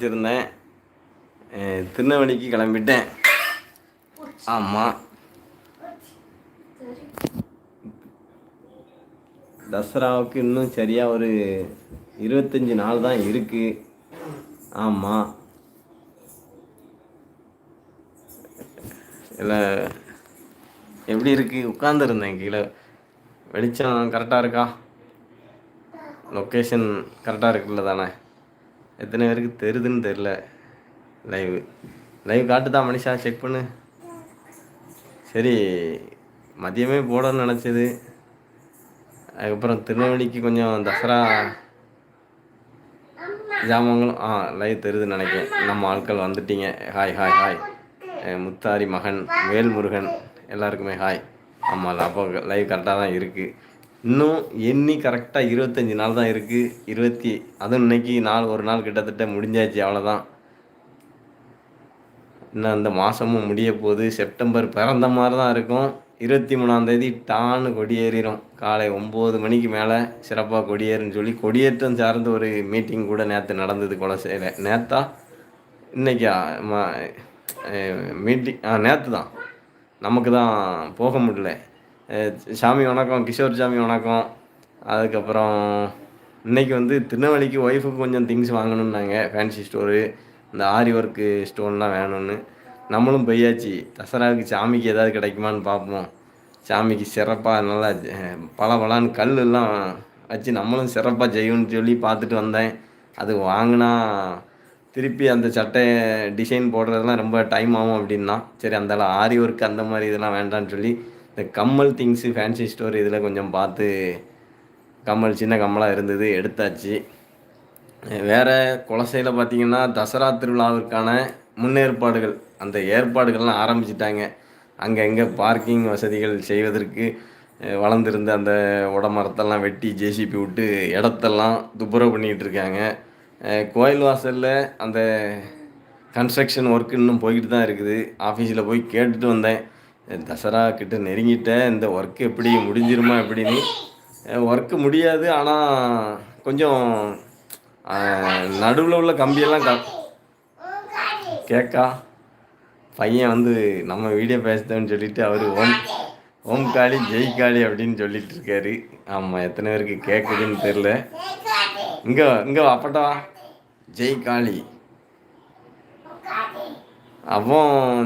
வச்சுருந்தேன். அஹ் திருநெல்வேலிக்கு கிளம்பிட்டேன். ஆமாம் தசராவுக்கு இன்னும் சரியாக ஒரு இருபத்தஞ்சி நாள் தான் இருக்குது ஆமாம் இல்லை எப்படி இருக்குது உட்காந்துருந்தேன் கீழே. வெளிச்சம் கரெக்டாக இருக்கா? லொக்கேஷன் கரெக்டாக இருக்குல்ல தானே? எத்தனை பேருக்கு தெரியுதுன்னு தெரில லைவ் லைவ் காட்டுதா மனுஷா? செக் பண்ணு. சரி மதியமே போடணும்னு நினச்சது. அதுக்கப்புறம் திருநெல்வேலிக்கு கொஞ்சம் தசரா ஜாமங்களும் ஆ லைவ் தெரியுதுன்னு நினைக்கிறேன். நம்ம ஆட்கள் வந்துட்டீங்க. ஹாய் ஹாய் ஹாய் முத்தாரி மகன் வேல்முருகன் எல்லாருக்குமே ஹாய் ஆமாம் அப்போ லைவ் கரெக்டாக தான் இருக்குது இன்னும் எண்ணி கரெக்டாக இருபத்தஞ்சி நாள் தான் இருக்குது இருபத்தி அதுவும் இன்னைக்கு நாள் ஒரு நாள் கிட்டத்தட்ட முடிஞ்சாச்சு அவ்வளோதான் இன்னும் அந்த மாதமும் முடிய போகுது. செப்டம்பர் பிறந்த மாதிரி தான் இருக்கும். இருபத்தி மூணாந்தேதி டான்னு கொடியேறிடும் காலை ஒம்பது மணிக்கு மேலே சிறப்பாக கொடியேறுன்னு சொல்லி கொடியேற்றம் சார்ந்த ஒரு மீட்டிங் கூட நேற்று நடந்தது குலசையில் நேத்தா? இன்னைக்கா? மீட்டிங் ஆ நேற்று தான் நமக்கு தான் போக முடியல. சாமி வணக்கம் கிஷோர் சாமி வணக்கம். அதுக்கப்புறம் இன்னைக்கு வந்து திருநெல்வேலிக்கு ஒய்ஃபுக்கு கொஞ்சம் திங்ஸ் வாங்கணுன்னாங்க ஃபேன்சி ஸ்டோரு இந்த ஆரி ஒர்க்கு ஸ்டோன்லாம் வேணும்னு. நம்மளும் பொய்யாச்சு தசராவுக்கு சாமிக்கு ஏதாவது கிடைக்குமான்னு பார்ப்போம். சாமிக்கு சிறப்பாக நல்லா பல பலான்னு கல்லுலாம் வச்சு நம்மளும் சிறப்பாக செய்யணும்னு சொல்லி பார்த்துட்டு வந்தேன். அது வாங்கினா திருப்பி அந்த சட்டை டிசைன் போடுறதெல்லாம் ரொம்ப டைம் ஆகும் அப்படின்னா சரி அந்தளவு ஆரி ஒர்க் அந்த மாதிரி இதெல்லாம் வேண்டான்னு சொல்லி இந்த கம்மல் திங்ஸு ஃபேன்சி ஸ்டோர் இதில் கொஞ்சம் பார்த்து கம்மல் சின்ன கம்மலாக இருந்தது எடுத்தாச்சு. வேறு குலசையில் பார்த்தீங்கன்னா தசரா திருவிழாவிற்கான முன்னேற்பாடுகள் அந்த ஏற்பாடுகள்லாம் ஆரம்பிச்சிட்டாங்க. அங்கங்கே பார்க்கிங் வசதிகள் செய்வதற்கு வளர்ந்துருந்த அந்த உடமரத்தெல்லாம் வெட்டி ஜேசிபி விட்டு இடத்தெல்லாம் துப்புரவு பண்ணிகிட்டு இருக்காங்க. கோயில் வாசலில் அந்த கன்ஸ்ட்ரக்ஷன் ஒர்க்கு இன்னும் போய்கிட்டு தான் இருக்குது. ஆஃபீஸில் போய் கேட்டுட்டு வந்தேன். தசரா கிட்ட நெருங்கிட்டேன். இந்த ஒர்க் எப்படி முடிஞ்சிருமா எப்படின்னு. ஒர்க்கு முடியாது ஆனால் கொஞ்சம் நடுவில் உள்ள கம்பியெல்லாம் க கேக்கா பையன் வந்து நம்ம வீடியோ பேசுதோன்னு சொல்லிட்டு அவர் ஓம் ஓம் காளி ஜெய் காளி அப்படின்னு சொல்லிட்டு இருக்காரு. ஆமாம் எத்தனை பேருக்கு கேட்குதுன்னு தெரில இங்கே இங்கே அப்பட்டா ஜெய் காளி. அப்போ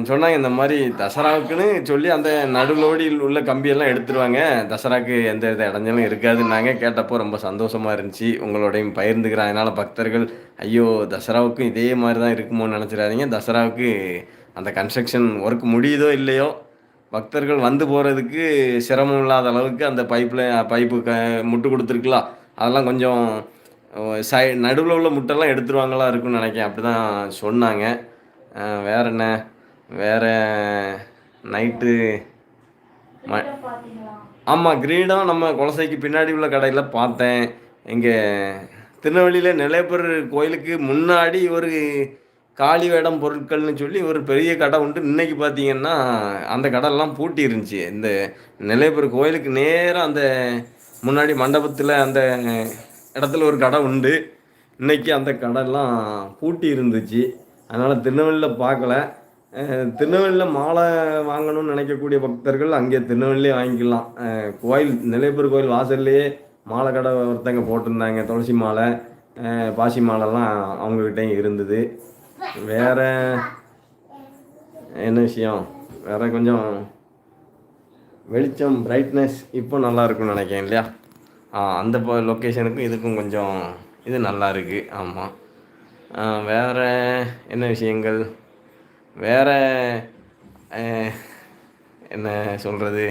சொன்னாங்க இந்த மாதிரி தசராவுக்குன்னு சொல்லி அந்த நடுலோடியில் உள்ள கம்பியெல்லாம் எடுத்துருவாங்க. தசராக்கு எந்த வித இடைஞ்சலும் இருக்காதுன்னாங்க. கேட்டப்போ ரொம்ப சந்தோஷமாக இருந்துச்சு. உங்களோடையும் பகிர்ந்துக்கிறேன். அதனால் பக்தர்கள் ஐயோ தசராவுக்கும் இதே மாதிரி தான் இருக்குமோன்னு நினச்சிடாதீங்க. தசராவுக்கு அந்த கன்ஸ்ட்ரக்ஷன் ஒர்க் முடியுதோ இல்லையோ பக்தர்கள் வந்து போகிறதுக்கு சிரமம் இல்லாத அளவுக்கு அந்த பைப்பில் பைப்பு க முட்டு கொடுத்துருக்கலாம். அதெல்லாம் கொஞ்சம் சை நடுவில் உள்ள முட்டெல்லாம் எடுத்துருவாங்களா இருக்கும்னு நினைக்கிறேன். அப்படி தான் சொன்னாங்க. வேற என்ன? வேற நைட்டு ம ஆமாம் கிரீடம் நம்ம குலசைக்கு பின்னாடி உள்ள கடையில் பார்த்தேன். இங்கே திருநெல்வேலியில் நிலையப்பர் கோயிலுக்கு முன்னாடி ஒரு காளி வேடம் பொருட்கள்னு சொல்லி ஒரு பெரிய கடை உண்டு. இன்னைக்கு பார்த்தீங்கன்னா அந்த கடையெல்லாம் பூட்டி இருந்துச்சு. இந்த நிலையப்பர் கோயிலுக்கு நேராக அந்த முன்னாடி மண்டபத்தில் அந்த இடத்துல ஒரு கடை உண்டு. இன்னைக்கு அந்த கடையெல்லாம் பூட்டி இருந்துச்சு. அதனால் திருநெல்வேலியில் பார்க்கல. திருநெல்வேலியில் மாலை வாங்கணும்னு நினைக்கக்கூடிய பக்தர்கள் அங்கே திருநெல்வேலியே வாங்கிக்கலாம். கோயில் நிலையப்பர் கோயில் வாசல்லையே மாலை கடை ஒருத்தங்க போட்டிருந்தாங்க. துளசி மாலை பாசி மாலைலாம் அவங்கக்கிட்டையும் இருந்தது. வேற என்ன விஷயம்? வேற கொஞ்சம் வெளிச்சம் பிரைட்னஸ் இப்போ நல்லா இருக்கும்னு நினைக்கிறேன் இல்லையா? ஆ அந்த லொக்கேஷனுக்கும் இதுக்கும் கொஞ்சம் இது நல்லா இருக்குது ஆமாம் வேற என்ன விஷயங்கள்? வேற என்ன சொல்கிறது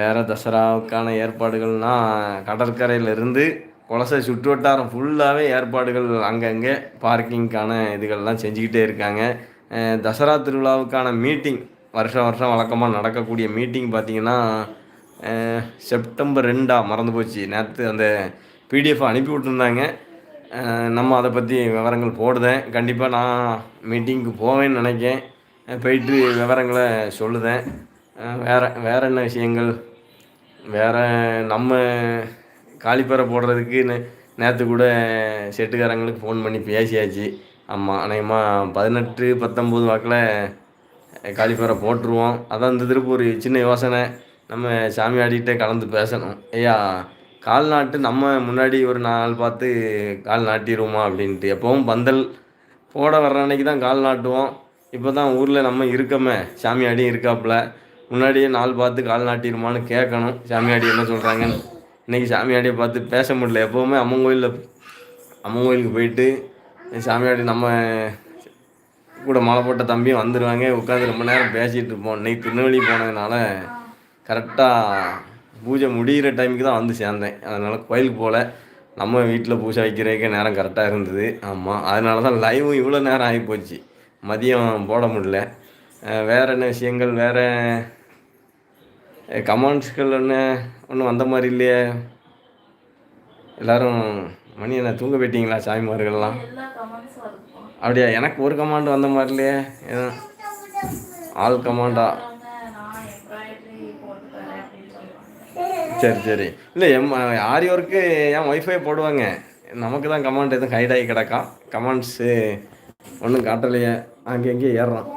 வேறு தசராவுக்கான ஏற்பாடுகள்னால் கடற்கரையிலிருந்து குலசை சுற்று வட்டாரம் ஃபுல்லாகவே ஏற்பாடுகள் அங்கங்கே பார்க்கிங்க்கான இதுகள்லாம் செஞ்சுக்கிட்டே இருக்காங்க. தசரா திருவிழாவுக்கான மீட்டிங் வருஷம் வருஷம் வழக்கமாக நடக்கக்கூடிய மீட்டிங் பார்த்திங்கன்னா செப்டம்பர் ரெண்டா மறந்து போச்சு. நேற்று அந்த பிடிஎஃப் அனுப்பி விட்டுருந்தாங்க நம்ம அதை பற்றி விவரங்கள் போடுதேன். கண்டிப்பாக நான் மீட்டிங்க்கு போவேன்னு நினைக்கேன். போயிட்டு விவரங்களை சொல்லுதேன். வேறு வேற வேற என்ன விஷயங்கள்? வேறு நம்ம காலிப்பறை போடுறதுக்கு நே நேற்று கூட செட்டுக்காரங்களுக்கு ஃபோன் பண்ணி பேசியாச்சு. ஆமாம் அநேகமாக பதினெட்டு பத்தொம்போது வாக்கில் காலிஃபரை போட்டுருவோம். அதான் இந்த திருப்பி ஒரு சின்ன யோசனை. நம்ம சாமி ஆடிக்கிட்டே கலந்து பேசணும். ஐயா கால் நாட்டு நம்ம முன்னாடி ஒரு நாள் பார்த்து கால் நாட்டிடுவோமா அப்படின்ட்டு. எப்போவும் பந்தல் போட வர்ற அன்னைக்கு தான் கால் நாட்டுவோம். இப்போ தான் ஊரில் நம்ம இருக்கமே. சாமியாடியும் இருக்காப்புல. முன்னாடியே நாள் பார்த்து கால் நாட்டிடுமான்னு கேட்கணும். சாமியாடி என்ன சொல்கிறாங்கன்னு இன்றைக்கி சாமியாடியை பார்த்து பேச முடியல. எப்போவுமே அம்மன் கோயிலில் அம்மன் கோயிலுக்கு போயிட்டு சாமியாடி நம்ம கூட மாலை போட்ட தம்பியும் வந்துடுவாங்க உட்காந்து ரொம்ப நேரம் பேசிகிட்டு இருப்போம். இன்னைக்கு திருநெல்வேலி போனதுனால கரெக்டாக பூஜை முடிகிற டைமுக்கு தான் வந்து சேர்ந்தேன். அதனால் கோயிலுக்கு போகல. நம்ம வீட்டில் பூஜை வைக்கிறதுக்கே நேரம் கரெக்டாக இருந்தது. ஆமாம் அதனால தான் லைவும் இவ்வளோ நேரம் ஆகி போச்சு. மதியம் போட முடியல. வேற என்ன விஷயங்கள்? வேறு கமெண்ட்ஸ்கள் ஒன்று ஒன்றும் வந்த மாதிரி இல்லையே? எல்லாரும் மணி என்ன தூங்க போயிட்டீங்களா சாமிமார்கள்லாம் அப்படியா? எனக்கு ஒரு கமாண்ட் வந்த மாதிரி இல்லையே? ஆல் கமாண்டா சொல்றாங்க, நான் எம்ப்ராய்டரி போட்டு தரேன் அப்படின்னு சொல்லுவாங்க சரி சரி. இல்லை எம் ஆரி ஒர்க்கு என் ஒய்ஃபை போடுவாங்க. நமக்கு தான் கமாண்ட் எதுவும் ஹைட் ஆகி கிடக்கா? கமாண்ட்ஸு ஒன்றும் காட்டலையே. அங்கே எங்கேயும் ஏறுறான்.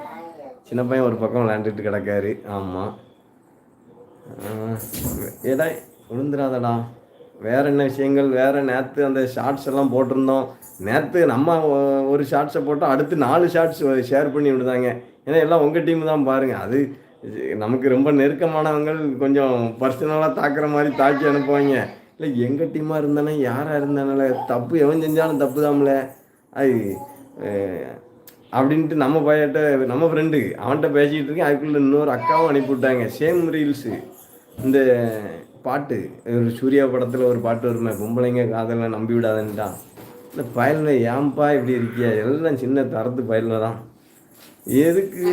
சின்ன பையன் ஒரு பக்கம் விளையாண்டுட்டு கிடக்காரு. ஆமாம் ஏடா விழுந்துடாதடா. வேற என்ன விஷயங்கள்? வேறு நேற்று அந்த ஷார்ட்ஸ் எல்லாம் போட்டிருந்தோம். நேற்று நம்ம ஒரு ஷார்ட்ஸை போட்டோம் அடுத்து நாலு ஷார்ட்ஸ் ஷேர் பண்ணி விடுதாங்க. ஏன்னா எல்லாம் உங்கள் டீம் தான் பாருங்கள் அது நமக்கு ரொம்ப நெருக்கமானவங்கள் கொஞ்சம் பர்சனலாக தாக்குற மாதிரி தாக்கி அனுப்புவாங்க. இல்லை எங்கள் டீமாக இருந்தானே யாராக இருந்தானால தப்பு எவன் செஞ்சாலும் தப்பு தான்ல அது அப்படின்ட்டு நம்ம பையன்ட்ட நம்ம ஃப்ரெண்டு அவன்கிட்ட பேசிக்கிட்டு இருக்கேன். அதுக்குள்ளே இன்னொரு அக்காவும் அனுப்பிவிட்டாங்க சேம் ரீல்ஸு இந்த பாட்டு ஒரு சூர்யா படத்தில் ஒரு பாட்டு வருமே பொம்பளைங்க காதலை நம்பி விடாதன்ட்டான். இந்த பயலில் ஏன்பா இப்படி இருக்கியா? எல்லாம் சின்ன தரத்து பயலில் தான். எதுக்கு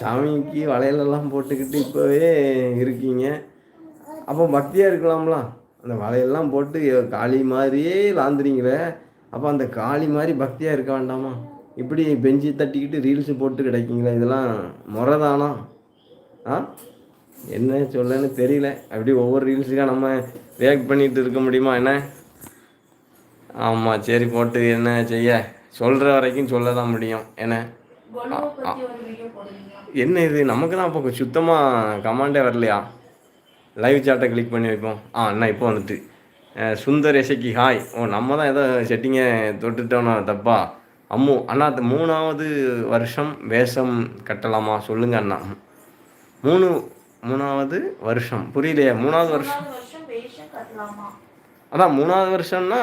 சாமிக்கு வளையலெல்லாம் போட்டுக்கிட்டு இப்போவே இருக்கீங்க. அப்போ பக்தியாக இருக்கலாம்லாம் அந்த வலையெல்லாம் போட்டு காளி மாதிரியே லாந்துறீங்களே. அப்போ அந்த காளி மாதிரி பக்தியாக இருக்க வேண்டாமா? இப்படி பெஞ்சு தட்டிக்கிட்டு ரீல்ஸு போட்டு கிடைக்குங்களே இதெல்லாம் முறைதானா? ஆ? என்ன சொல்லன்னு தெரியல. அப்படி ஒவ்வொரு ரீல்ஸுக்காக நம்ம ரியாக்ட் பண்ணிகிட்டு இருக்க முடியுமா என்ன? ஆமாம் சரி போட்டு என்ன செய்ய? சொல்கிற வரைக்கும் சொல்ல தான் முடியும் என்ன? என்ன இது? நமக்கு தான் அப்போ சுத்தமாக கமாண்டே வரலையா? லைவ் சாட்டை கிளிக் பண்ணி வைப்போம். ஆ அண்ணா இப்போ வந்துட்டு. சுந்தர் எசக்கி ஹாய் ஓ நம்ம தான் ஏதோ செட்டிங்கை தொட்டுட்டோம்னா தப்பா? அம்மு அண்ணா மூணாவது வருஷம் வேஷம் கட்டலாமா? சொல்லுங்க அண்ணா. மூணு மூணாவது வருஷம். புரியலையே மூணாவது வருஷம். அதான் மூணாவது வருஷம்னா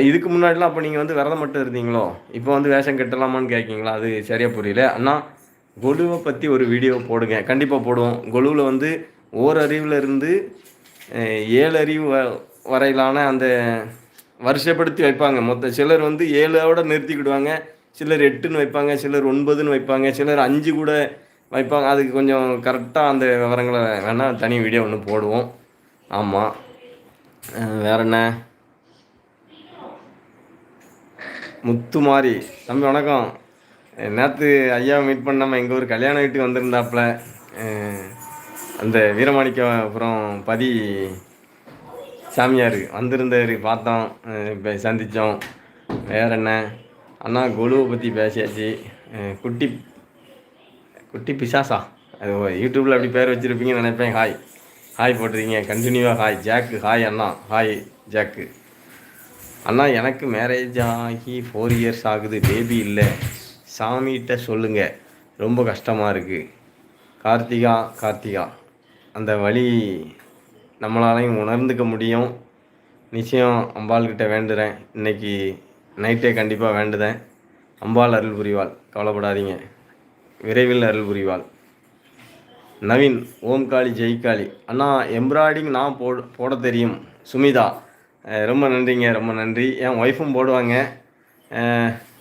இதுக்கு முன்னாடிலாம் அப்போ நீங்கள் வந்து விரதம் மட்டும் இருந்தீங்களோ? இப்போ வந்து வேஷம் கட்டலாமான்னு கேட்கீங்களா அது சரியாக புரியல. அண்ணா கொலுவை பற்றி ஒரு வீடியோ போடுங்க. கண்டிப்பாக போடுவோம். கொலுவில் வந்து ஓரறிவில் இருந்து ஏழு அறிவு வ- வரையிலான அந்த வருஷப்படுத்தி வைப்பாங்க. மொத்த சிலர் வந்து ஏழோட நிறுத்திக்கிடுவாங்க. சிலர் எட்டுன்னு வைப்பாங்க. சிலர் ஒன்பதுன்னு வைப்பாங்க. சிலர் அஞ்சு கூட வைப்பாங்க. அதுக்கு கொஞ்சம் கரெக்டாக அந்த விவரங்களை வேணால் தனி வீடியோ ஒன்று போடுவோம். ஆமாம் வேற என்ன? முத்துமாரி. தம்பி வணக்கம். நேற்று ஐயாவை மீட் பண்ணாமல் எங்கள் ஊர் கல்யாண வீட்டுக்கு வந்திருந்தாப்புல. அந்த அந்த வீரமாணிக்கபுரம் பதி சாமியார் வந்திருந்தார். பார்த்தோம். சந்தித்தோம் வேற என்ன? அண்ணா கொலுவை பற்றி பேசியாச்சு. குட்டி குட்டி பிசாசா? அது யூடியூப்பில் அப்படி பேர் வச்சுருப்பீங்கன்னு நினைப்பேன். ஹாய் ஹாய் போட்டிருக்கீங்க. கண்டினியூவாக ஹாய் ஜாக்கு ஹாய் அண்ணா. ஹாய் ஜாக்கு அண்ணா எனக்கு மேரேஜ் ஆகி ஃபோர் இயர்ஸ் ஆகுது பேபி இல்லை. சாமிகிட்ட சொல்லுங்கள் ரொம்ப கஷ்டமாக இருக்குது கார்த்திகா கார்த்திகா அந்த வழி நம்மளாலையும் உணர்ந்துக்க முடியும். நிச்சயம் அம்பாள்கிட்ட வேண்டுறேன். இன்னைக்கு நைட்டே கண்டிப்பாக வேண்டுதேன். அம்பாள் அருள் புரிவாள். கவலைப்படாதீங்க. விரைவில் அருள் புரிவாள். நவீன் ஓம்காளி ஜெய்காளி அண்ணா எம்ப்ராய்டிங் நான் போ போட தெரியும். சுமிதா ரொம்ப நன்றிங்க ரொம்ப நன்றி. என் ஒய்ஃபும் போடுவாங்க.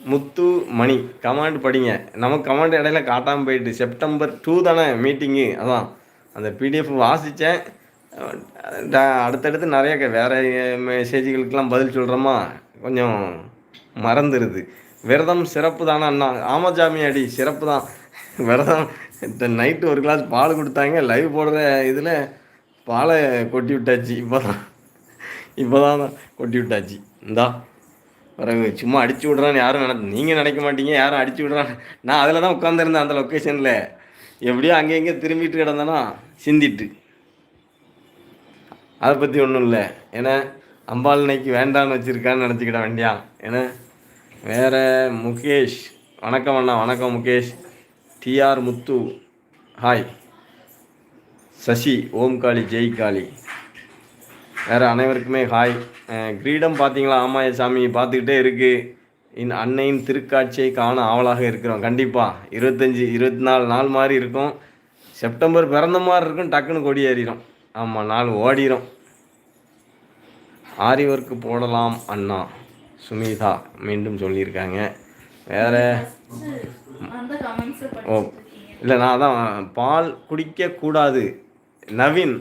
முத்து மணி கமாண்ட் படிங்க. நமக்கு கமாண்ட் இடையில காட்டாமல் போயிட்டு செப்டம்பர் டூ தானே மீட்டிங்கு அதான். அந்த பிடிஎஃப் வாசித்தேன் அடுத்தடுத்து நிறைய க- வேற மெசேஜ்களுக்கெல்லாம் பதில் சொல்கிறோமா கொஞ்சம் மறந்துடுது விரதம் சிறப்பு தானே அண்ணா. ஆமாஜாமி அடி சிறப்பு தான். விரதம் இந்த நைட்டு ஒரு கிளாஸ் பால் கொடுத்தாங்க. லைவ் போடுற இதில் பாலை கொட்டி விட்டாச்சு. இப்போ தான் இப்போதான் கொட்டி விட்டாச்சு இந்தா பிறகு சும்மா அடிச்சு விட்றான்னு யாரும் நினை நீங்கள் நினைக்க மாட்டீங்க யாரும் அடிச்சு விட்றான்னு. நான் அதில் தான் உட்காந்துருந்தேன் அந்த லொக்கேஷனில் எப்படியோ அங்கே எங்கே திரும்பிட்டு கிடந்தேனா சிந்திட்டு. அதை பற்றி ஒன்றும் இல்லை. ஏன்னா அம்பாள் இன்னைக்கு வேண்டான்னு வச்சுருக்கான்னு நினச்சிக்கிட வேண்டியான் ஏன்னா வேற முகேஷ் வணக்கம் அண்ணா வணக்கம் Mukesh. TR Muthu hi Sasi Om Kali Jai Kali. வேறு அனைவருக்குமே ஹாய். கிரீடம் பார்த்தீங்களா ஆமாய சாமி பார்த்துக்கிட்டே இருக்கு. இன் அன்னையின் திருக்காட்சியை காண ஆவலாக இருக்கிறோம். கண்டிப்பாக இருபத்தஞ்சி இருபத்தி நாலு நாள் மாதிரி இருக்கும். செப்டம்பர் பிறந்த மாதிரி இருக்கும் டக்குன்னு கொடி ஏறிடும் ஆமாம் நாள் ஓடிரும். ஆரி ஒர்க்கு போடலாம் அண்ணா. சுமிதா மீண்டும் சொல்லியிருக்காங்க. வேற ஓ இல்லை நான் அதான் பால் குடிக்கக்கூடாது. நவீன்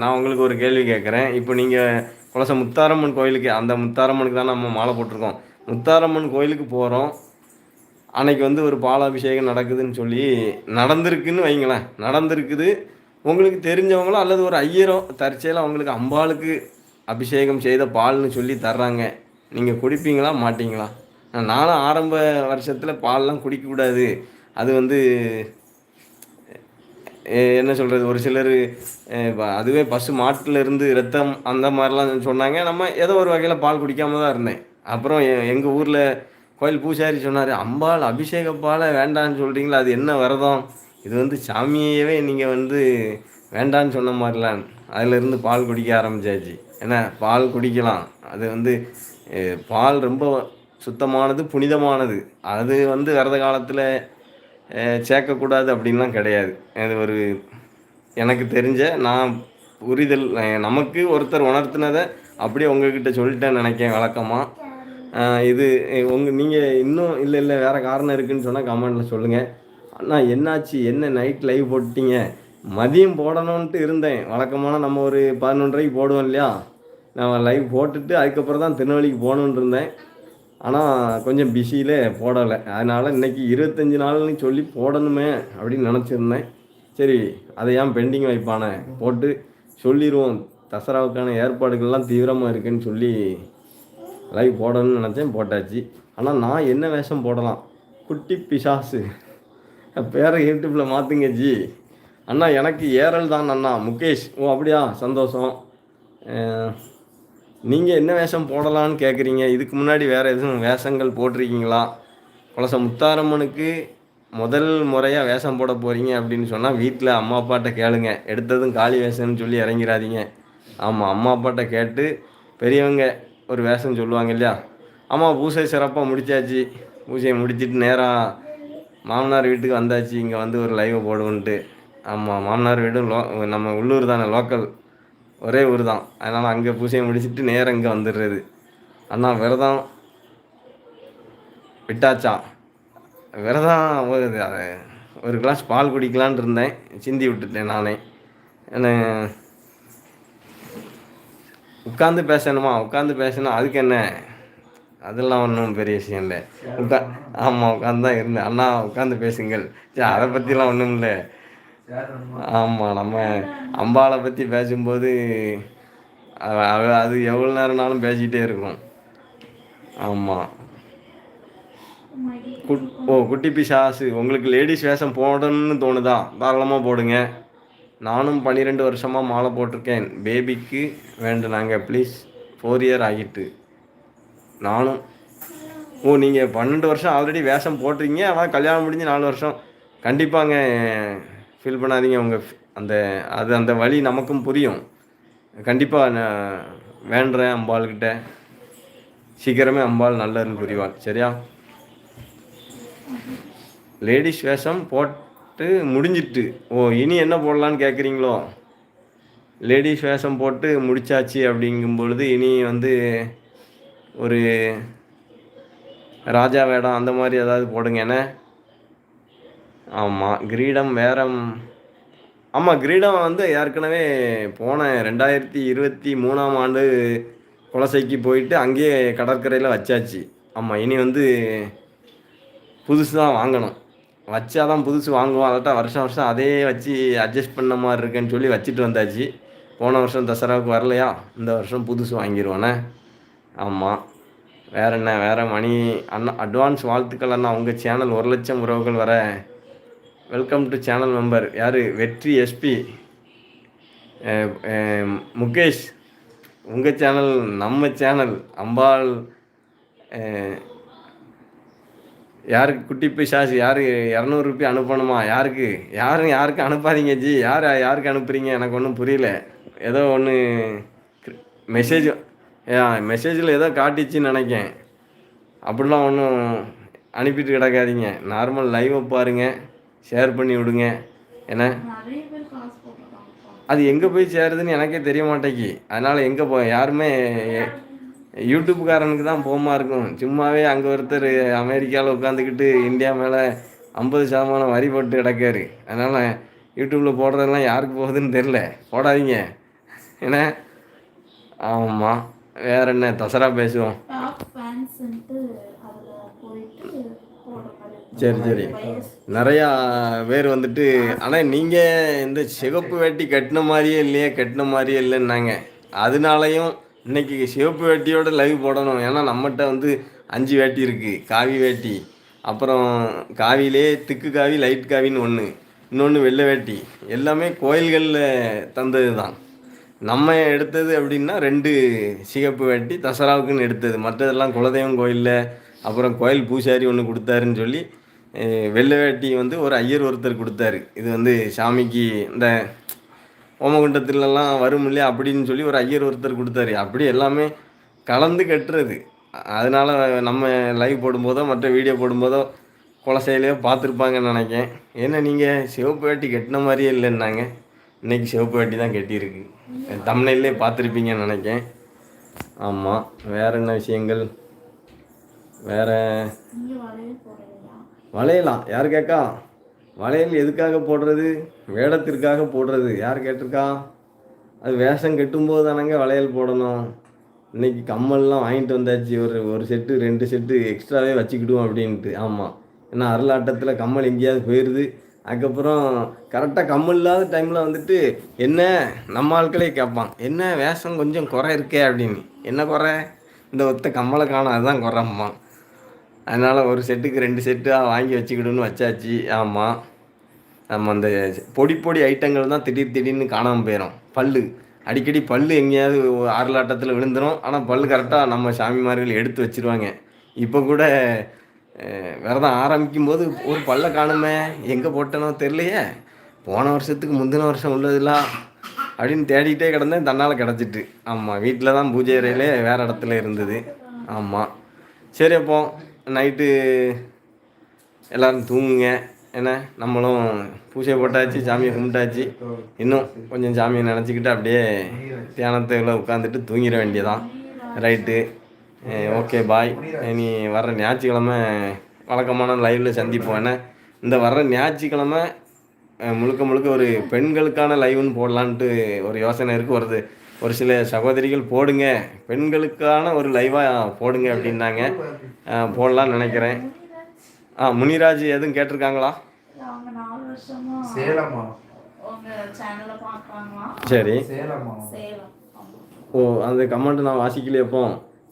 நான் உங்களுக்கு ஒரு கேள்வி கேட்குறேன். இப்போ நீங்கள் குலச முத்தாரம்மன் கோயிலுக்கு அந்த முத்தாரம்மனுக்கு தான் நம்ம மாலை போட்டிருக்கோம். முத்தாரம்மன் கோயிலுக்கு போகிறோம் அன்னைக்கு வந்து ஒரு பாலாபிஷேகம் நடக்குதுன்னு சொல்லி நடந்திருக்குன்னு வைங்களேன். நடந்திருக்குது. உங்களுக்கு தெரிஞ்சவங்களோ அல்லது ஒரு ஐயரோ தற்செயலாக உங்களுக்கு அம்பாளுக்கு அபிஷேகம் செய்த பால்னு சொல்லி தர்றாங்க. நீங்கள் குடிப்பீங்களா மாட்டிங்களா? நானும் ஆரம்ப வருஷத்தில் பால்லாம் குடிக்கக்கூடாது. அது வந்து என்ன சொல்கிறது ஒரு சிலர் அதுவே பசு மாட்டுல இருந்து ரத்தம் அந்த மாதிரிலாம் சொன்னாங்க. நம்ம ஏதோ ஒரு வகையில் பால் குடிக்காம தான் இருந்தேன். அப்புறம் எங்கள் ஊரில் கோயில் பூசாரி சொன்னார் அம்பாள் அபிஷேக பாலை வேண்டான்னு சொல்கிறீங்களா அது என்ன விரதம்? இது வந்து சாமியவே நீங்கள் வந்து வேண்டான்னு சொன்ன மாதிரிலாம். அதிலிருந்து பால் குடிக்க ஆரம்பிச்சாச்சு. ஏன்னா பால் குடிக்கலாம். அது வந்து பால் ரொம்ப சுத்தமானது புனிதமானது. அது வந்து விரத காலத்தில் சேர்க்கக்கூடாது அப்படின்லாம் கிடையாது. அது ஒரு எனக்கு தெரிஞ்ச நான் புரிதல் நமக்கு ஒருத்தர் உணர்த்தினதை அப்படியே உங்ககிட்ட சொல்லிட்டேன் நினைக்கேன் வழக்கமாக இது உங்கள் நீங்கள் இன்னும் இல்லை இல்லை வேறு காரணம் இருக்குதுன்னு சொன்னால் கமெண்டில் சொல்லுங்கள் அண்ணா என்னாச்சு? என்ன நைட் லைவ் போட்டீங்க மதியம் போடணுன்ட்டு இருந்தேன். வழக்கமான நம்ம ஒரு பதினொன்றரைக்கு போடுவோம் இல்லையா? நான் லைவ் போட்டுட்டு அதுக்கப்புறம் தான் திருநெல்வேலிக்கு போகணுன்னு இருந்தேன். ஆனால் கொஞ்சம் பிஸியில் போடலை. அதனால் இன்னைக்கு இருபத்தஞ்சி நாள்னு சொல்லி போடணுமே அப்படின்னு நினச்சிருந்தேன். சரி அதை ஏன் பெண்டிங் வைப்பானே? போட்டு சொல்லிடுவோம் தசராவுக்கான ஏற்பாடுகள்லாம் தீவிரமாக இருக்குன்னு சொல்லி லைவ் போடணும்னு நினச்சேன் போட்டாச்சு. ஆனால் நான் என்ன வேஷம் போடலாம்? குட்டி பிசாசு. பேரை யூடியூப்பில் மாற்றுங்க ஜி. அண்ணா எனக்கு ஏரல் தான் அண்ணா. முகேஷ் ஓ அப்படியா? சந்தோஷம். நீங்கள் என்ன வேஷம் போடலான்னு கேட்குறீங்க இதுக்கு முன்னாடி வேறு எதுவும் வேஷங்கள் போட்டிருக்கீங்களா? குலச முத்தாரம்மனுக்கு முதல் முறையாக வேஷம் போட போகிறீங்க அப்படின்னு சொன்னால் வீட்டில் அம்மா அப்பாட்ட கேளுங்க. எடுத்ததும் காளி வேஷம்னு சொல்லி இறங்கிறாதீங்க ஆமாம் அம்மா அப்பாட்ட கேட்டு பெரியவங்க ஒரு வேஷம் சொல்லுவாங்க இல்லையா? ஆமாம் பூசை சிறப்பாக முடிச்சாச்சு. பூஜையை முடிச்சுட்டு நேராக மாமனார் வீட்டுக்கு வந்தாச்சு. இங்கே வந்து ஒரு லைவை போடுவோன்ட்டு. ஆமாம் மாமனார் வீடும் லோ நம்ம உள்ளூர் தானே லோக்கல் ஒரே ஊர் தான். அதனால் அங்கே பூஜையை முடிச்சுட்டு நேரம் இங்கே வந்துடுறது அண்ணா விரதம் விட்டாச்சா? விரதம் அது ஒரு கிளாஸ் பால் குடிக்கலான்னு இருந்தேன். சிந்தி விட்டுட்டேன் நானே. என்ன உட்காந்து பேசணுமா? உட்காந்து பேசணும் அதுக்கு என்ன? அதெல்லாம் ஒன்றும் பெரிய விஷயம் இல்லை. உட்கா ஆமாம் உட்காந்து தான் இருந்தேன். அண்ணா உட்காந்து பேசுங்கள். சரி அதை பற்றிலாம் ஒன்றும் இல்லை. ஆமாம் நம்ம அம்பாளை பற்றி பேசும்போது அது எவ்வளோ நேரம்னாலும் பேசிக்கிட்டே இருக்கும். ஆமாம் குட் ஓ குட்டி பிசாசு. உங்களுக்கு லேடிஸ் வேஷம் போடணும்னு தோணுதா? தாராளமாக போடுங்க. நானும் பன்னிரெண்டு வருஷமாக மாலை போட்டிருக்கேன். பேபிக்கு வேண்டுனாங்க. ப்ளீஸ் ஃபோர் இயர் ஆகிட்டு. நானும் ஓ நீங்கள் பன்னெண்டு வருஷம் ஆல்ரெடி வேஷம் போட்டிருக்கீங்க. ஆனால் கல்யாணம் முடிஞ்சு நாலு வருஷம். கண்டிப்பாங்க ஃபீல் பண்ணாதீங்க. அவங்க அந்த அது அந்த வழி நமக்கும் புரியும். கண்டிப்பாக நான் வேண்டுறேன் அம்பாள்கிட்ட. சீக்கிரமே அம்பாள் நல்லதுன்னு புரிவாள். சரியா? லேடிஸ் வேஷம் போட்டு முடிஞ்சிட்டு. ஓ இனி என்ன போடலான்னு கேட்குறீங்களோ லேடிஸ் வேஷம் போட்டு முடிச்சாச்சு அப்படிங்கும் பொழுது இனி வந்து ஒரு ராஜா வேடம் அந்த மாதிரி ஏதாவது போடுங்க. என்ன? ஆமாம் கிரீடம் வேற ஆமாம் கிரீடம் வந்து ஏற்கனவே போன ரெண்டாயிரத்தி இருபத்தி மூணாம் ஆண்டு குலசைக்கு போயிட்டு அங்கேயே கடற்கரையில் வச்சாச்சு. ஆமாம் இனி வந்து புதுசு தான் வாங்கணும். வச்சா தான் புதுசு வாங்குவோம். அதாட்டா வருஷம் வருஷம் அதே வச்சு அட்ஜஸ்ட் பண்ண மாதிரி இருக்குன்னு சொல்லி வச்சுட்டு வந்தாச்சு. போன வருஷம் தசராவுக்கு வரலையா? இந்த வருஷம் புதுசு வாங்கிடுவானே ஆமாம் வேற என்ன? வேறு மணி அண்ணா அட்வான்ஸ் வாழ்த்துக்கள் அண்ணா. உங்கள் சேனல் ஒரு லட்சம் உறவுகள் வர வெல்கம் டு சேனல் மெம்பர் யார்? வெற்றி எஸ்பி முகேஷ் உங்கள் சேனல் நம்ம சேனல் அம்பாள் யாருக்கு குட்டி பிசாசு யார் இரநூறு ரூபாய் அனுப்பணுமா? யாருக்கு? யாரும் யாருக்கு அனுப்பாதீங்க ஜி. யார் யாருக்கு அனுப்புகிறீங்க எனக்கு ஒன்றும் புரியல. ஏதோ ஒன்று மெசேஜ் மெசேஜில் ஏதோ காட்டிச்சுன்னு நினைக்கேன். அப்படிலாம் ஒன்றும் அனுப்பிட்டு கிடக்காதீங்க. நார்மல் லைவை பாருங்கள் ஷேர் பண்ணி விடுங்க ஏன்னா அது எங்கே போய் சேருதுன்னு எனக்கே தெரிய மாட்டேங்கி அதனால் எங்கே போ யாருமே யூடியூப்காரனுக்கு தான் போமா இருக்கும் சும்மாவே அங்கே ஒருத்தர் அமெரிக்காவில் உட்காந்துக்கிட்டு இந்தியா மேலே ஐம்பது சதமானம் வரி போட்டு கிடக்காரு அதனால் யூடியூப்பில் போடுறதெல்லாம் யாருக்கு போகுதுன்னு தெரில போடாதீங்க ஏன்னா ஆமாம் வேற என்ன தசரா பேசுவோம் டாப் ஃபேன்ஸ்ன்ட்டு அதில் போயிட்டு போடுற மாதிரி சரி சரி. நிறையா பேர் வந்துட்டு ஆனால் நீங்கள் இந்த சிவப்பு வேட்டி கட்டின மாதிரியே இல்லையே கட்டின மாதிரியே இல்லைன்னாங்க. அதனாலையும் இன்னைக்கு சிவப்பு வேட்டியோட லைவ் போடணும். ஏன்னா நம்மகிட்ட வந்து அஞ்சு வேட்டி இருக்குது காவி வேட்டி. அப்புறம் காவிலே திக்கு காவி லைட் காவின்னு ஒன்று இன்னொன்று வெள்ளை வேட்டி. எல்லாமே கோயில்களில் தந்தது தான் நம்ம எடுத்தது அப்படின்னா ரெண்டு சிகப்பு வேட்டி தசராவுக்குன்னு எடுத்தது. மற்றதெல்லாம் குலதெய்வம் கோயிலில் அப்புறம் கோயில் பூசாரி ஒன்று கொடுத்தாருன்னு சொல்லி வெள்ளை வேட்டி வந்து ஒரு ஐயர் ஒருத்தர் கொடுத்தாரு. இது வந்து சாமிக்கு இந்த ஓமகுண்டத்துலலாம் வரும் இல்லையா அப்படின்னு சொல்லி ஒரு ஐயர் ஒருத்தர் கொடுத்தாரு. அப்படி எல்லாமே கலந்து கட்டுறது. அதனால் அதனால நம்ம லைவ் போடும்போதோ மற்ற வீடியோ போடும்போதோ குலசையிலையோ பார்த்துருப்பாங்கன்னு நினைக்கேன் ஏன்னா நீங்கள் சிவப்பு வேட்டி கட்டின மாதிரியே இல்லைன்னாங்க. இன்னைக்கு சிவப்பு வேட்டி தான் கட்டியிருக்கு. தமிழ்நிலே பார்த்துருப்பீங்கன்னு நினைக்கேன் ஆமாம் வேறு என்ன விஷயங்கள்? வேற வளையலாம். யார் கேட்கா வளையல் எதுக்காக போடுறது? வேடத்திற்காக போடுறது. யார் கேட்டிருக்கா? அது வேஷம் கட்டும்போது தானங்க வளையல் போடணும். இன்றைக்கி கம்மல்லாம் வாங்கிட்டு வந்தாச்சு. ஒரு ஒரு செட்டு ரெண்டு செட்டு எக்ஸ்ட்ராவே வச்சுக்கிடுவோம் அப்படின்ட்டு. ஆமாம் ஏன்னா அருளாட்டத்தில் கம்மல் எங்கேயாவது போயிடுது அதுக்கப்புறம் கரெக்டாக கம்மல் இல்லாத டைமில் வந்துட்டு என்ன? நம்ம ஆட்களே கேட்பான் என்ன? வேஷம் கொஞ்சம் குறை இருக்கே அப்படின்னு. என்ன குறை? இந்த ஒத்த கம்மலை காணும். அதுதான் குறைம்பான் அதனால் ஒரு செட்டுக்கு ரெண்டு செட்டாக வாங்கி வச்சுக்கிடுன்னு வச்சாச்சு. ஆமாம் நம்ம அந்த பொடி பொடி ஐட்டங்கள் தான் திடீர் திடீர்னு காணாமல் போயிடும் பல்லு. அடிக்கடி பல் எங்கேயாவது ஆறுலாட்டத்தில் விழுந்துடும் ஆனால் பல்லு கரெக்டாக நம்ம சாமிமார்கள் எடுத்து வச்சிருவாங்க. இப்போ கூட விரதம் ஆரம்பிக்கும் போது ஒரு பல்ல காணுமே எங்கே போட்டனோ தெரியலையே. போன வருஷத்துக்கு முந்தின வருஷம் உள்ளதுலாம் அப்படின்னு தேடிக்கிட்டே கிடந்தேன். தன்னால் கிடச்சிட்டு. ஆமாம் வீட்டில் தான் பூஜை அறையிலே வேறு இடத்துல இருந்தது. ஆமாம் சரி அப்போ நைட்டு எல்லாரும் தூங்குங்க. ஏன்னா நம்மளும் பூஜை போட்டாச்சு சாமியை கும்பிட்டாச்சு. இன்னும் கொஞ்சம் சாமியை நினச்சிக்கிட்டு அப்படியே தியானத்தில் உட்காந்துட்டு தூங்கிட வேண்டியதான் ரைட்டு. Okay bye. நீ வர்ற ஞாயிற்றுக்கிழமை வழக்கமான லைவில் சந்திப்போம். என்ன? இந்த வர்ற ஞாயிற்றுக்கிழமை முழுக்க முழுக்க ஒரு பெண்களுக்கான லைவ்னு போடலான்ட்டு ஒரு யோசனை இருக்குது வருது. ஒரு சில சகோதரிகள் போடுங்க. பெண்களுக்கான ஒரு லைவாக போடுங்க அப்படின்னாங்க. போடலான்னு நினைக்கிறேன். ஆ முனிராஜ் எதுவும் கேட்டிருக்காங்களா? சரி. ஓ அந்த கமெண்ட் நான் வாசிக்கலையே அப்போ.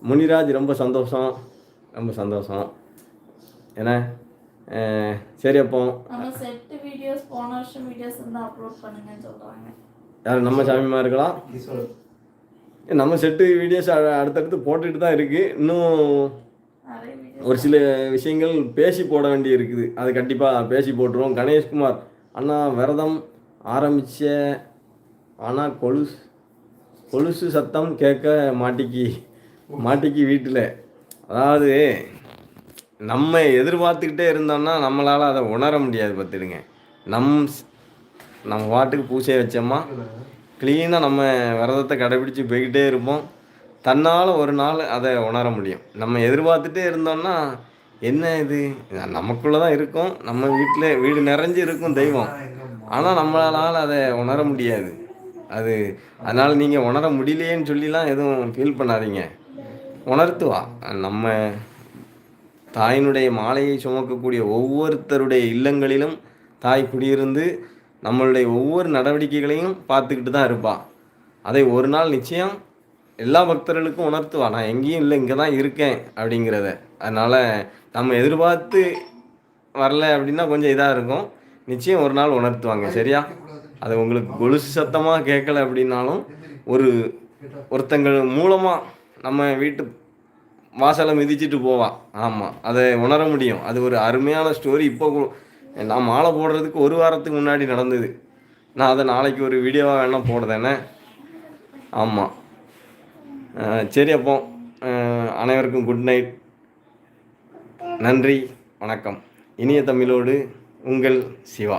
முனிராஜ் ரொம்ப சந்தோஷம். ரொம்ப சந்தோஷம். ஏன்னா அஹ், சரி அப்போ. நம்ம செட்டு வீடியோஸ் போன வருஷம் வீடியோஸ் இருந்தால் அப்லோட் பண்ணுங்கன்னு சொல்கிறாங்க யார் நம்ம சாமிமா இருக்கலாம் நம்ம செட்டு வீடியோஸ் அடுத்தடுத்து போட்டுட்டு தான் இருக்குது இன்னும் ஒரு சில விஷயங்கள் பேசி போட வேண்டி இருக்குது. அது கண்டிப்பாக பேசி போட்டுருவோம். கணேஷ்குமார் அண்ணா விரதம் ஆரம்பித்த ஆனால் கொலுசு கொலுசு சத்தம் கேட்க மாட்டிக்கி மாட்டிக்கி வீட்டில். அதாவது நம்ம எதிர்பார்த்துக்கிட்டே இருந்தோம்னா நம்மளால் அதை உணர முடியாது பார்த்துடுங்க. நம் நம்ம பாட்டுக்கு பூசையை வச்சோமா? க்ளீனாக நம்ம விரதத்தை கடைபிடிச்சு போய்கிட்டே இருப்போம். தன்னால் ஒரு நாள் அதை உணர முடியும். நம்ம எதிர்பார்த்துட்டே இருந்தோம்னா என்ன இது? நமக்குள்ளே தான் இருக்கும். நம்ம வீட்டில் வீடு நிறைஞ்சு இருக்கும் தெய்வம். ஆனால் நம்மளால் அதை உணர முடியாது. அது அதனால் நீங்கள் உணர முடியலையேன்னு சொல்லிலாம் எதுவும் ஃபீல் பண்ணாதீங்க. உணர்த்துவா. நம்ம தாயினுடைய மாலையை சுமக்கக்கூடிய ஒவ்வொருத்தருடைய இல்லங்களிலும் தாய் குடியிருந்து நம்மளுடைய ஒவ்வொரு நடவடிக்கைகளையும் பார்த்துக்கிட்டு தான் இருப்பான் அதை ஒரு நாள் நிச்சயம் எல்லா பக்தர்களுக்கும் உணர்த்துவான் நான் எங்கேயும் இல்லை இங்கே தான் இருக்கேன் அப்படிங்கிறத. அதனால் நம்ம எதிர்பார்த்து வரல அப்படின்னா கொஞ்சம் இதாக இருக்கும். நிச்சயம் ஒரு நாள் உணர்த்துவாங்க சரியா? அது உங்களுக்கு கொலுசு சத்தமாக கேட்கல அப்படின்னாலும் ஒரு ஒருத்தங்கள் மூலமாக நம்ம வீட்டு வாசலை மிதிச்சிட்டு போவான் ஆமாம் அதை உணர முடியும். அது ஒரு அருமையான ஸ்டோரி இப்போ நான் மாலை போடுறதுக்கு ஒரு வாரத்துக்கு முன்னாடி நடந்தது. நான் அதை நாளைக்கு ஒரு வீடியோவாக வேணால் போடுதேனே ஆமாம் சரி அப்போ அனைவருக்கும் குட் நைட் நன்றி வணக்கம். இனிய தமிழோடு உங்கள் சிவா.